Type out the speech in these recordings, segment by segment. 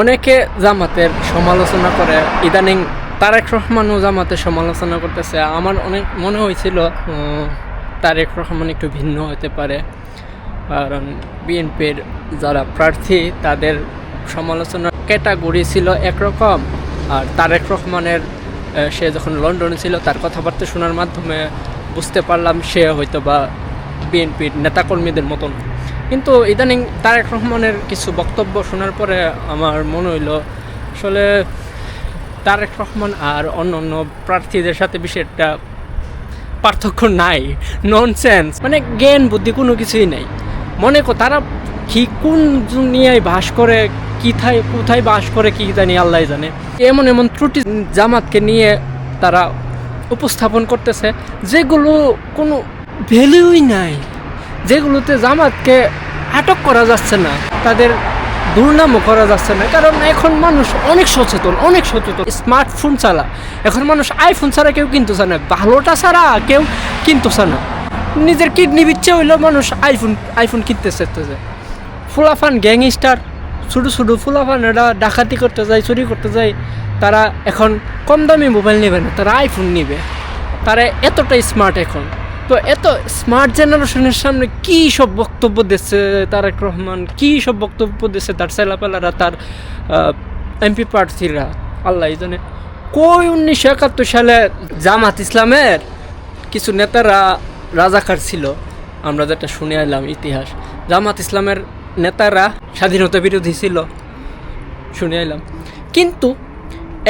অনেকে জামাতের সমালোচনা করে। ইদানিং তারেক রহমানও জামাতের সমালোচনা করতেছে। আমার অনেক মনে হয়েছিল তারেক রহমান একটু ভিন্ন হতে পারে। কারণ বিএনপির যারা প্রার্থী, তাদের সমালোচনা ক্যাটাগরি ছিল একরকম। আর তারেক রহমানের সে যখন লন্ডনে ছিল, তার কথাবার্তা শোনার মাধ্যমে বুঝতে পারলাম সে হয়তো বা বিএনপির নেতাকর্মীদের মতন। কিন্তু ইদানিং তারেক রহমানের কিছু বক্তব্য শোনার পরে আমার মনে হইল, আসলে তারেক রহমান আর অন্য অন্য প্রার্থীদের সাথে বেশি একটা পার্থক্য নাই। ননসেন্স মানে জ্ঞান, বুদ্ধি কোনো কিছুই নাই। মনে কর তারা কি কোন দুনিয়ায় বাস করে, কোথায় কোথায় বাস করে, কি জানি আল্লাহ জানে। এমন এমন ত্রুটি জামাতকে নিয়ে তারা উপস্থাপন করতেছে, যেগুলো কোনো ভ্যালুই নাই। যেগুলোতে জামাতকে আটক করা যাচ্ছে না, তাদের দুর্নামও করা যাচ্ছে না। কারণ এখন মানুষ অনেক সচেতন অনেক সচেতন। স্মার্টফোন ছাড়া, এখন মানুষ আইফোন ছাড়া কেউ কিনতেছে না। ভালোটা ছাড়া কেউ কিনতেছে না। নিজের কিডনি বিচ্ছে হইলেও মানুষ আইফোন আইফোন কিনতে চাইতেছে ফুলাফান গ্যাংস্টার ছোটো ছোটো ফুলাফান এরা ডাকাতি করতে যায়, চুরি করতে যায়, তারা এখন কম দামি মোবাইল নেবে না, তারা আইফোন নেবে। তারা এতটাই স্মার্ট এখন। তো এত স্মার্ট জেনারেশনের সামনে কী সব বক্তব্য দিচ্ছে তারেক রহমান? কী সব বক্তব্য দিচ্ছে তার ছেলাপেলারা, তার এমপি প্রার্থীরা? আল্লাহ জানে কই উনিশশো একাত্তর সালে জামাত ইসলামের কিছু নেতারা রাজাকার ছিল? আমরা যেটা শুনে এলাম ইতিহাস। জামাত ইসলামের নেতারা স্বাধীনতা বিরোধী ছিল। শুনে এলাম। কিন্তু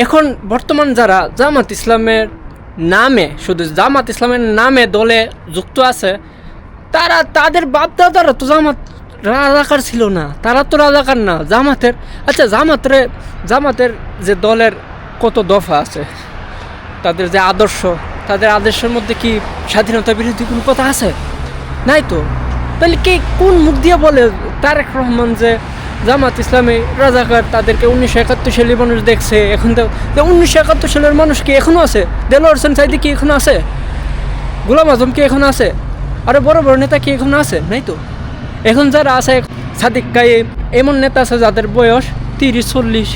এখন বর্তমান যারা জামাত ইসলামের নামে, শুধু জামাত ইসলামের নামে দলে যুক্ত আছে, তারা তাদের বাপদাদারা তো জামাত রাজাকার ছিল না, তারা তো রাজাকার না, জামাতের আচ্ছা জামাতের জামাতের যে দলের কত দফা আছে, তাদের যে আদর্শ, তাদের আদর্শের মধ্যে কি স্বাধীনতা বিরোধী কোনো কথা আছে? নাই তো? তাহলে কে কোন মুখ দিয়ে বলে তারেক রহমান যে জামাত ইসলামী, রাজাকার, তাদেরকে উনিশশো একাত্তর সালের মানুষ দেখছে, এখন তো উনিশশো একাত্তর সালের মানুষ কি এখনও আছে? দেলোয়ার হোসেন সাইদি কি এখনও আছে? গোলাম আজম কি এখনও আছে? আরে বড় বড় নেতা কি এখনও আছে? নাই তো। এখন যারা আছে, সাদিক কাইম এমন নেতা আছে যাদের বয়স তিরিশ, চল্লিশ,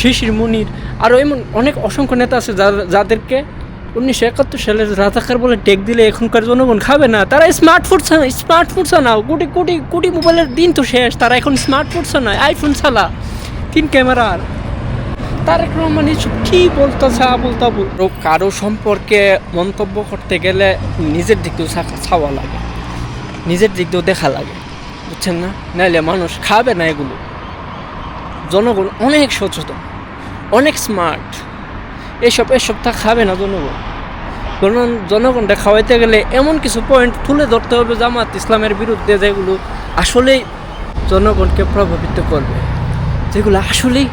শিশির, মুনির আরও এমন অনেক অসংখ্য নেতা আছে যাদেরকে উনিশশো একাত্তর সালের রাজাকার বলে টেক দিলে এখনকার জনগণ খাবে না। তারা স্মার্টফোন স্মার্টফোন না কোটি কোটি কোটি মোবাইলের দিন তো শেষ। তারা এখন স্মার্টফোন না আইফোন ছাড়া, তিন ক্যামেরার তারেক রহমান এসব কী বলতেছে বলতা বল। কারও সম্পর্কে মন্তব্য করতে গেলে নিজের দিক দিয়েও চাওয়া লাগে। নিজের দিক দিয়েও দেখা লাগে। বুঝছেন না? নাইলে মানুষ খাবে না এগুলো। জনগণ অনেক সচেতন, অনেক স্মার্ট এসব এসব তা খাবে না জনগণ। জনগণ জনগণটা খাওয়াইতে গেলে এমন কিছু পয়েন্ট তুলে ধরতে হবে জামাত ইসলামের বিরুদ্ধে যেগুলো আসলেই জনগণকে প্রভাবিত করবে। যেগুলো আসলেই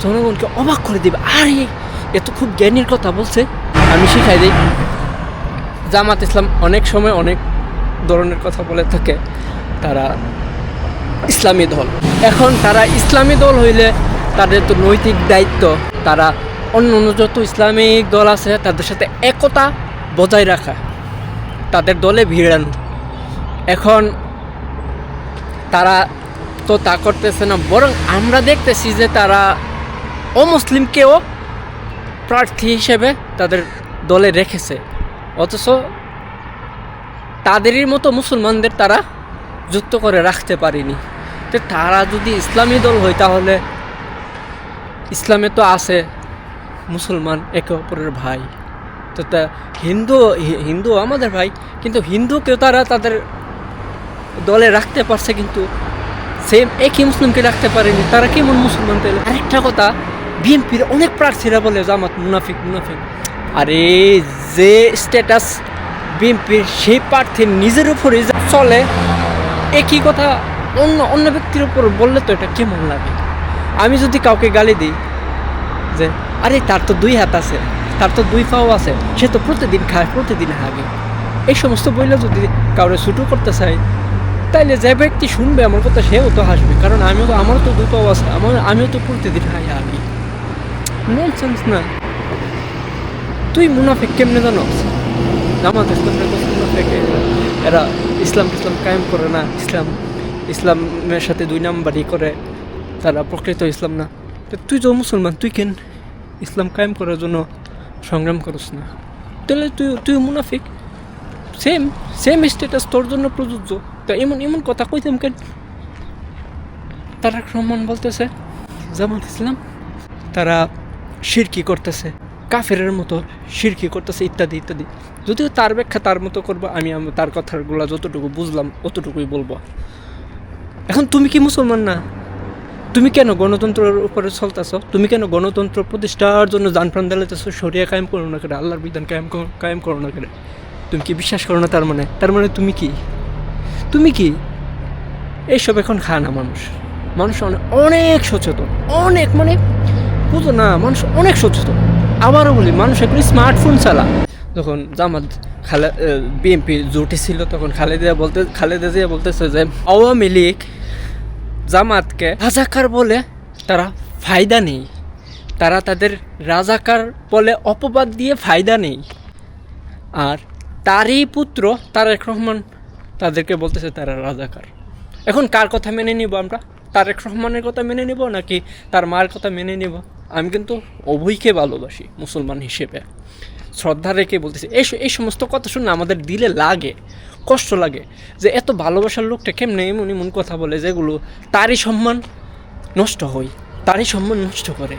জনগণকে অবাক করে দেবে। আরে, এ তো খুব জ্ঞানীর কথা বলছে। আমি শিখাই দিই। জামাত ইসলাম অনেক সময় অনেক ধরনের কথা বলে থাকে। তারা ইসলামী দল। এখন তারা ইসলামী দল হইলে তাদের তো নৈতিক দায়িত্ব। তারা অন্য অন্য যত ইসলামিক দল আছে, তাদের সাথে একতা বজায় রাখা, তাদের দলে ভিড়ানো এখন তারা তো তা করতেছে না, বরং আমরা দেখতেছি যে তারা অমুসলিমকেও প্রার্থী হিসেবে তাদের দলে রেখেছে। অথচ তাদেরই মতো মুসলমানদের তারা যুক্ত করে রাখতে পারেনি। তো তারা যদি ইসলামী দল হয়, তাহলে ইসলামে তো আছে মুসলমান একে অপরের ভাই। তো তা হিন্দু হিন্দু আমাদের ভাই, কিন্তু হিন্দুকেও তারা তাদের দলে রাখতে পারছে কিন্তু সেম একই মুসলিমকে রাখতে পারেনি। তারা কেমন মুসলমান তাহলে? আরেকটা কথা, বিএনপির অনেক প্রার্থীরা বলে, জামাত মুনাফিক মুনাফিক। আরে যে স্ট্যাটাস বিএনপির সেই প্রার্থীর নিজের উপরে চলে, একই কথা অন্য অন্য ব্যক্তির উপর বললে তো এটা কেমন লাগে? আমি যদি কাউকে গালি দিই যে আরে, তার তো দুই হাত আছে, তার তো দুই পাও আছে, সে তো প্রতিদিন খায়, প্রতিদিন হাগে। এই সমস্ত বইলে যদি কাউরে ছুটো করতে চাই তাইলে যে ব্যক্তি শুনবে আমার কথা, সেও তো হাসবে, কারণ আমিও তো, আমারও তো দুই পাও আছে, আমার, আমিও তো প্রতিদিন খাই হাগি। ননসেন্স না তুই মুনাফিক কেমনে জানো? জামাত ইসলামের মুনাফিক এরা- ইসলাম ইসলাম কায়েম করে না, ইসলাম, ইসলামের সাথে দুই নাম্বারই করে, তারা প্রকৃত ইসলাম না। তুই তো মুসলমান, তুই কেন? ইসলাম কায়েম করার জন্য সংগ্রাম করস না। তাহলে তুই তুই মুনাফিক। সেম সেম স্ট্যাটাস তোর জন্য প্রযোজ্য। তো এমন এমন কথা কইতাম কেন? তারা রহমান বলতেছে, জামাত ইসলাম, তারা শিরকি করতেছে, কাফেরের মতো শিরকি করতেছে, ইত্যাদি ইত্যাদি। যদিও তার ব্যাখ্যা তার মতো করব, আম- তার কথাগুলো যতটুকু বুঝলাম, অতটুকুই বলব। এখন তুমি কি মুসলমান না? তুমি কেন গণতন্ত্রের উপরে চলতেছ? তুমি কেন গণতন্ত্র প্রতিষ্ঠার জন্য যান প্রাণ দিলাইতেছ? সরিয়া কায়েম করো না করে আল্লাহর বিধান কায়েম কায়েম করো না করে তুমি কি বিশ্বাস করো না তার মানে? তার মানে তুমি কি? তুমি কি? এইসব এখন খায় না মানুষ। মানুষ অনেক অনেক সচেতন। অনেক মানে বুঝো না, মানুষ অনেক সচেতন। আবারও বলি, মানুষ এখন স্মার্টফোন চালা। যখন জামাত খালে বিএনপি জোটে ছিল, তখন খালেদা বলতে খালেদা জিয়া বলতেছে যে, আওয়ামী লীগ জামাতকে রাজাকার বলে তারা ফায়দা নেই। তারা তাদের রাজাকার বলে অপবাদ দিয়ে ফায়দা নেই। আর তারই পুত্র তারেক রহমান তাদেরকে বলতেছে তারা রাজাকার। এখন কার কথা মেনে নিব আমরা? তারেক রহমানের কথা মেনে নিব নাকি তার মার কথা মেনে নিব? আমি কিন্তু উভয়কে ভালোবাসি, মুসলমান হিসেবে। শ্রদ্ধা রেখে বলতেছি, এই এই সমস্ত কথা শুনে আমাদের দিলে লাগে, কষ্ট লাগে যে এত ভালোবাসার লোকটা কেমনে এমন এমন কথা বলে যেগুলো তারই সম্মান নষ্ট হয়, তারই সম্মান নষ্ট করে।